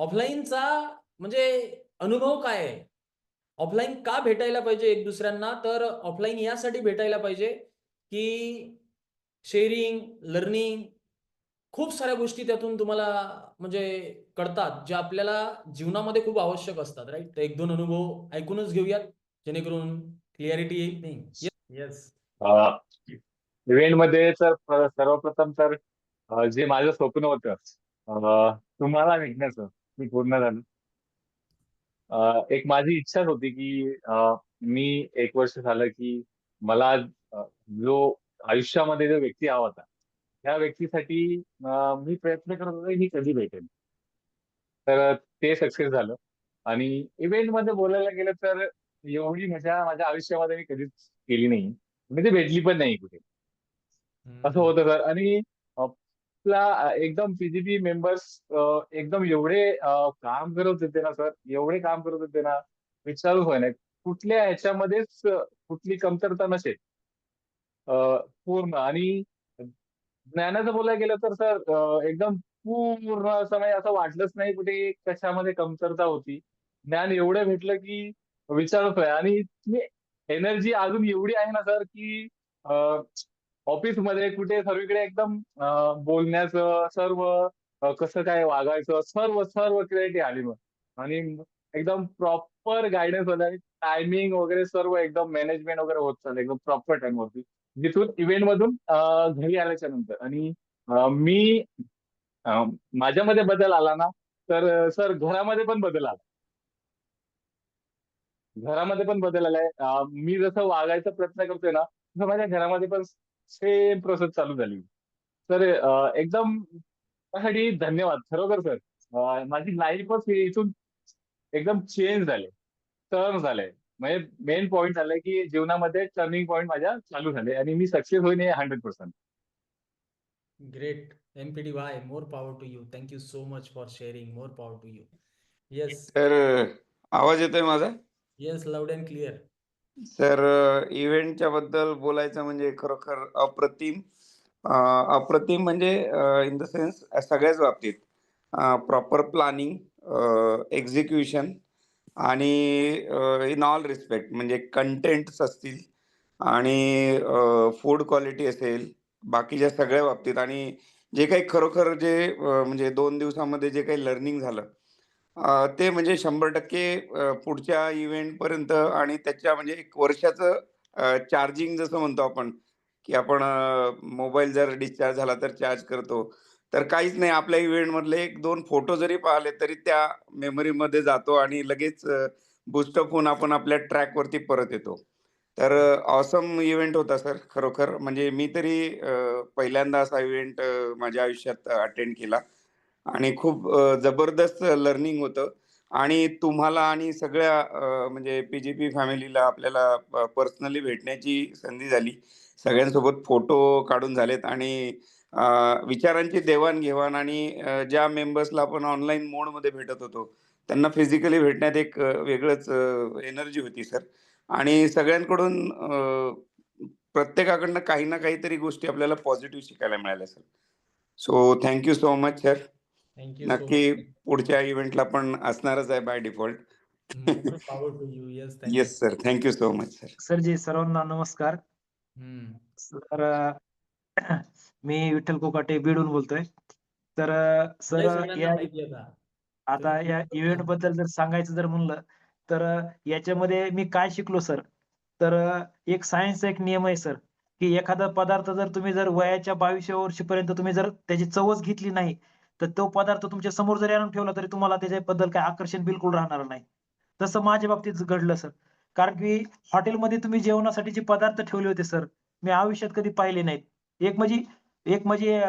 ऑफलाईनचा म्हणजे अनुभव काय आहे? ऑफलाईन का भेटायला पाहिजे एक दुसऱ्यांना? तर ऑफलाईन यासाठी भेटायला पाहिजे, की शेअरिंग, लर्निंग खूप साऱ्या गोष्टी त्यातून तुम्हाला म्हणजे कळतात, ज्या आपल्याला जीवनामध्ये खूप आवश्यक असतात, राइट? तर 1-2 अनुभव ऐकूनच घेऊयात, जेणेकरून क्लॅरिटी येईल. नाही. Yes, yes. अ, इव्हेंटमध्ये तर सर्वप्रथम तर जे माझं स्वप्न होतं अ, तुम्हाला भेटण्याचं, ते पूर्ण झालं. एक माझी इच्छाच होती, की मी 1 वर्ष झालं, की मला जो आयुष्यामध्ये जो व्यक्ती हवा होता, त्या व्यक्तीसाठी मी प्रयत्न करत होतो, की मी कधी भेटेन. तर ते सक्सेस झालं आणि इव्हेंटमध्ये बोलायला गेलं तर एवढी मजा माझ्या आयुष्यामध्ये मी कधीच केली नाही. म्हणजे भेटली पण नाही कुठे. असं हं. होतं सर आणि ला एकदम पीजीपी मेंबर्स एकदम एवढे काम करत होते ना सर, एवढे काम करत होते ना, विचारूक होय नाही. कुठल्या ह्याच्यामध्येच कुठली कमतरता नसेल. पूर्ण. आणि ज्ञानाचं बोलायला गेलं तर सर एकदम पूर्ण असं नाही असं वाटलंच नाही कुठे कशामध्ये कमतरता होती. ज्ञान एवढं भेटलं की विचारत आहे आणि एनर्जी अजून एवढी आहे ना सर की अ, ऑफिसमध्ये कुठे सर्वीकडे एकदम बोलण्याचं सर्व कसं काय वागायचं सर्व, सर्व क्लिअरिटी आली मग आणि एकदम प्रॉपर गायडन्स होता आणि टायमिंग वगैरे सर्व एकदम मॅनेजमेंट वगैरे होत चाललं एकदम प्रॉपर टाइमवरती जिथून इव्हेंट मधून घरी आल्याच्यानंतर आणि मी माझ्यामध्ये बदल आला ना, तर सर घरामध्ये पण बदल आला. घरामध्ये पण बदल आलाय. मी जसं वागायचा प्रयत्न करतोय ना, तसं माझ्या घरामध्ये पण सेम प्रोसेस चालू झाली. तर अ, एकदम त्यासाठी धन्यवाद. खरोखर सर. अ, माझी लाईफच इथून एकदम चेंज झाली. टर्न झालंय. म्हणजे मेन पॉइंट झालाय, की जीवनामध्ये टर्निंग पॉइंट माझ्या चालू झाले आणि मी सक्सेस होईन हे 100%. Great. M P T Y. More power to you. Thank you so much for sharing. More power to you. Yes. तर आवाज येतोय माझा? Yes, loud and clear. तर अ, इव्हेंटच्या बद्दल बोलायचं म्हणजे खरोखर अप्रतिम. अ, अप्रतिम म्हणजे अ, इन द सेन्स सगळ्याच बाबतीत. Uh, proper planning, uh, execution आणि अ, इन ऑल रिस्पेक्ट म्हणजे कंटेंट्स असतील आणि अ, फूड क्वालिटी असेल, बाकीच्या सगळ्या बाबतीत आणि जे काही खरोखर जे अ, म्हणजे 2 दिवसामध्ये जे काही लर्निंग झालं, ते म्हणजे 100% अ, पुढच्या इव्हेंटपर्यंत आणि त्याच्या म्हणजे एक वर्षाचं चार्जिंग जसं म्हणतो आपण, की आपण मोबाईल जर डिस्चार्ज झाला तर चार्ज करतो. तर काहीच नाही आपल्या इव्हेंटमधले 1-2 फोटो जरी पाहिले तरी त्या मेमरीमध्ये जातो आणि लगेच बुस्टअप होऊन आपण आपल्या ट्रॅकवरती परत येतो. तर ऑसम इव्हेंट होता सर खरोखर. म्हणजे मी तरी पहिल्यांदा असा इव्हेंट माझ्या आयुष्यात अटेंड केला आणि खूप जबरदस्त लर्निंग होतं आणि तुम्हाला आणि सगळ्या म्हणजे पी-जी-पी फॅमिलीला आपल्याला पर्सनली भेटण्याची संधी झाली. सगळ्यांसोबत फोटो काढून झालेत आणि विचारांची देवाणघेवाण आणि ज्या मेंबर्सला आपण ऑनलाईन मोडमध्ये भेटत होतो, त्यांना फिजिकली भेटण्यात एक वेगळंच एनर्जी होती सर आणि सगळ्यांकडून प्रत्येकाकडनं काही ना काहीतरी गोष्टी आपल्याला पॉझिटिव्ह शिकायला मिळाल्या sir. So thank you so much sir. नक्की. पुढच्या इव्हेंटला पण असणारच आहे by default. More power to you. Yes, sir. Thank you so much sir. सरजी सर्वांना नमस्कार. हं. सर मी विठ्ठल कोकाटे बीडहून बोलतोय. तर सर या आता. या इव्हेंटबद्दल जर सांगायचं जर म्हणलं, तर याच्यामध्ये मी काय शिकलो सर, तर एक सायन्सचा एक नियम आहे सर, की एखादा पदार्थ जर तुम्ही जर वयाच्या 22व्या वर्षीपर्यंत तुम्ही जर त्याची चवच घेतली नाही, तर तो पदार्थ तुमच्यासमोर जरी आणून ठेवला, तरी तुम्हाला त्याच्याबद्दल काय आकर्षण बिलकुल राहणार नाही. तसं माझ्या बाबतीत घडलं सर. कारण की हॉटेलमध्ये तुम्ही जेवणासाठी जे पदार्थ ठेवले होते सर, मी आयुष्यात कधी पाहिले नाहीत. एक म्हणजे एक म्हणजे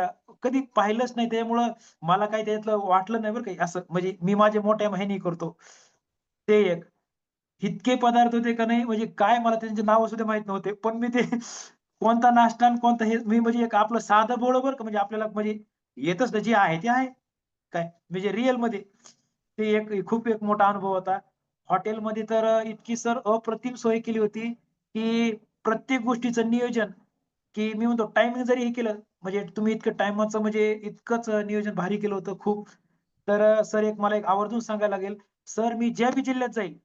कधी पाहिलंच नाही त्यामुळं मला काही त्याच्यातलं वाटलं नाही बरं काही असं म्हणजे मी माझ्या मोठ्या ह्यानी करतो. ते एक. इतके पदार्थ होते का नाही म्हणजे काय मला त्यांचे नाव सुद्धा माहीत नव्हते. पण मी ते कोणता नाश्ता आणि कोणता हे मी म्हणजे एक आपलं साधं भोळं बरं का म्हणजे आपल्याला म्हणजे येतच जे आहे ते आहे. काय म्हणजे रिअलमध्ये. ते एक खूप एक मोठा अनुभव होता. हॉटेलमध्ये तर इतकी सर अप्रतिम सोय केली होती, की प्रत्येक गोष्टीचं नियोजन, की मी म्हणतो टायमिंग जरी हे केलं, म्हणजे तुम्ही इतकं टायमाचं म्हणजे इतकंच नियोजन भारी केलं होतं खूप. तर सर एक मला एक आवर्जून सांगायला लागेल सर मी ज्या बी जिल्ह्यात जाईल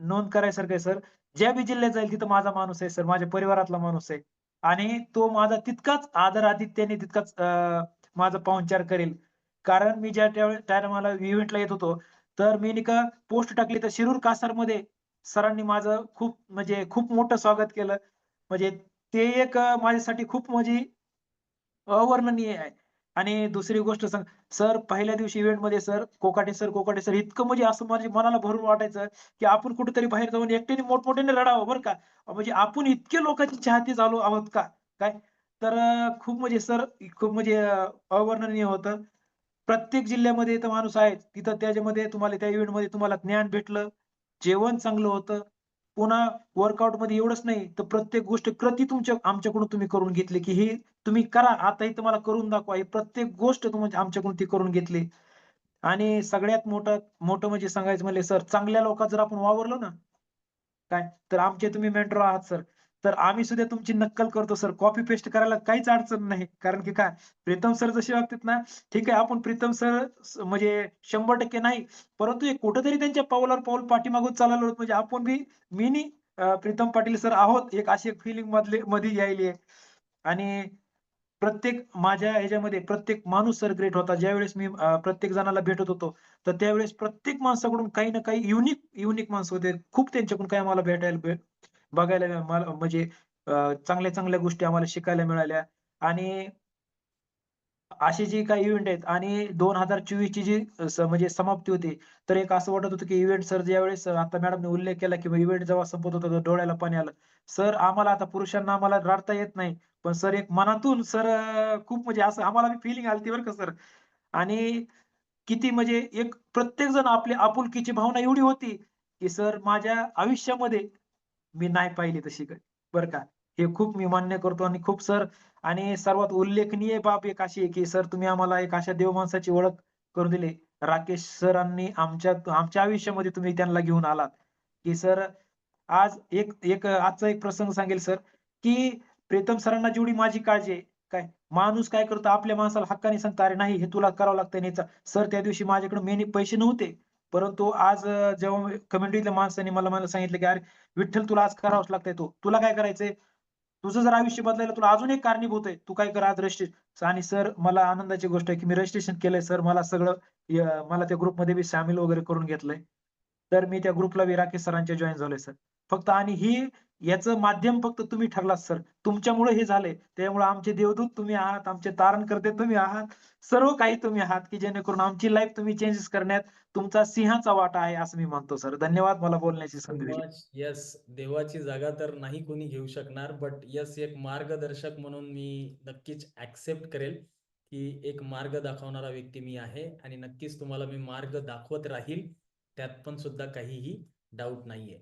नोंद करायसारखं आहे सर ज्या बी जिल्ह्यात जाईल तिथं माझा माणूस आहे सर माझ्या परिवारातला माणूस आहे आणि तो माझा तितकाच आदर आदित्याने तितकाच अं, माझा पाहुणचार करेल. कारण मी ज्या टायमाला इव्हेंटला येत होतो तर मी नाही का पोस्ट टाकली तर शिरूर कासारमध्ये सरांनी माझं खूप म्हणजे खूप मोठं स्वागत केलं. म्हणजे ते एक माझ्यासाठी खूप म्हणजे अवर्णनीय आहे. आणि दुसरी गोष्ट सांग सर पहिल्या दिवशी इव्हेंटमध्ये sir Kokate sir Kokate sir इतकं म्हणजे असं माझ्या मनाला भरून वाटायचं की आपण कुठेतरी बाहेर जाऊन एकट्याने मोठमोठ्याने लढावं बरं का? म्हणजे आपण इतके लोकांची चाहते झालो आहोत का? काय? तर खूप म्हणजे सर खूप म्हणजे अवर्णनीय होतं. प्रत्येक जिल्ह्यामध्ये इथं माणूस आहे. तिथं त्याच्यामध्ये तुम्हाला त्या इव्हेंटमध्ये तुम्हाला ज्ञान भेटलं. जेवण चांगलं होतं. पुन्हा वर्कआउटमध्ये एवढंच नाही तर प्रत्येक गोष्ट कृती तुमच्या आमच्याकडून तुम्ही करून घेतली की हे तुम्ही करा. आता ही तुम्हाला करून दाखवा. ही प्रत्येक गोष्ट तुम्ही आमच्याकडून ती करून घेतली. आणि सगळ्यात मोठं मोठं म्हणजे सांगायचं म्हणजे सर चांगल्या लोकात जर आपण वावरलो ना काय? तर आमचे तुम्ही मेंटर आहात सर. तर आम्ही सुद्धा तुमची नक्कल करतो सर कॉपी पेस्ट करायला काहीच अडचण नाही. कारण की काय? प्रीतम सर जसे वागतात ना ठीक आहे आपण प्रीतम सर म्हणजे शंभर टक्के नाही. परंतु एक कुठेतरी त्यांच्या पावलावर पाऊल पाठीमागून चाललो आहोत. म्हणजे आपण बी मी प्रीतम पाटील सर आहोत. एक अशी फिलिंग मधले मध्ये यायली आहे. आणि प्रत्येक माझ्या ह्याच्यामध्ये प्रत्येक माणूस सर ग्रेट होता. ज्यावेळेस मी प्रत्येक जणाला भेटत होतो तर त्यावेळेस प्रत्येक माणसाकडून काही ना काही युनिक युनिक माणसं होते. खूप त्यांच्याकडून काही मला भेटायला भेट बघायला मला म्हणजे चांगल्या चांगल्या गोष्टी आम्हाला शिकायला मिळाल्या. आणि अशी जे काही इव्हेंट आहेत आणि दोन हजार चोवीस ची जी म्हणजे समाप्ती होती तर एक असं वाटत होतं की इव्हेंट सर ज्यावेळेस आता मॅडमने उल्लेख केला की इव्हेंट जेव्हा संपत होता डोळ्याला पाणी आलं. सर आम्हाला आता पुरुषांना आम्हाला रडता येत नाही पण सर एक मनातून सर खूप म्हणजे असं आम्हाला फिलिंग आलती बरं का सर आणि किती म्हणजे एक प्रत्येक जण आपली आपुलकीची भावना एवढी होती की सर माझ्या आयुष्यामध्ये मी नाही पाहिली तशी काही बरं का? हे खूप मी मान्य करतो आणि खूप सर आणि सर्वात उल्लेखनीय बाब एक अशी आहे की सर तुम्ही आम्हाला एक अशा देव माणसाची ओळख करून दिली. राकेश सरांनी आमच्या आमच्या आयुष्यामध्ये तुम्ही त्यांना घेऊन आलात. की सर आज एक एक आजचा एक प्रसंग सांगेल सर की प्रीतम सरांना जेवढी माझी काळजी आहे काय? माणूस काय करतो आपल्या माणसाला हक्काने सांगता अरे नाही हे तुला करावं लागतं नाही सर त्या दिवशी माझ्याकडे मेने पैसे नव्हते. परंतु आज जेव्हा कम्युनिटीतल्या माणसांनी मला मला सांगितलं की अरे विठ्ठल तुला आज करावंच लागतंय तो. तुला काय करायचंय? तुझं जर आयुष्य बदलायला तुला अजून एक कारणीभूत आहे. तू काय कर आज रजिस्ट्रेशन आणि सर मला आनंदाची गोष्ट आहे की मी रजिस्ट्रेशन केलंय. सर मला सगळं मला त्या ग्रुपमध्ये बी सामील वगैरे करून घेतलंय. तर मी त्या ग्रुपला बी राकेश सरांच्या जॉईन झालोय सर. फक्त आणि ही याचं माध्यम फक्त तुम्ही ठरलात सर तुमच्यामुळे हे झाले त्यामुळे आमचे देवदूत तुम्ही आहात आमचे तारण करते तुम्ही आहात सर्व काही तुम्ही आहात की जेणेकरून आमची लाईफ तुम्ही चेंजेस करण्यात तुमचा सिंहाचा वाटा आहे असं मी म्हणतो सर धन्यवाद मला बोलण्याची संधी येस यस देवाची जागा तर नाही कोणी घेऊ शकणार बट यस एक मार्गदर्शक म्हणून मी नक्कीच ऍक्सेप्ट करेल की एक मार्ग दाखवणारा व्यक्ती मी आहे आणि नक्कीच तुम्हाला मी मार्ग दाखवत राहील त्यात पण सुद्धा काहीही डाऊट नाहीये.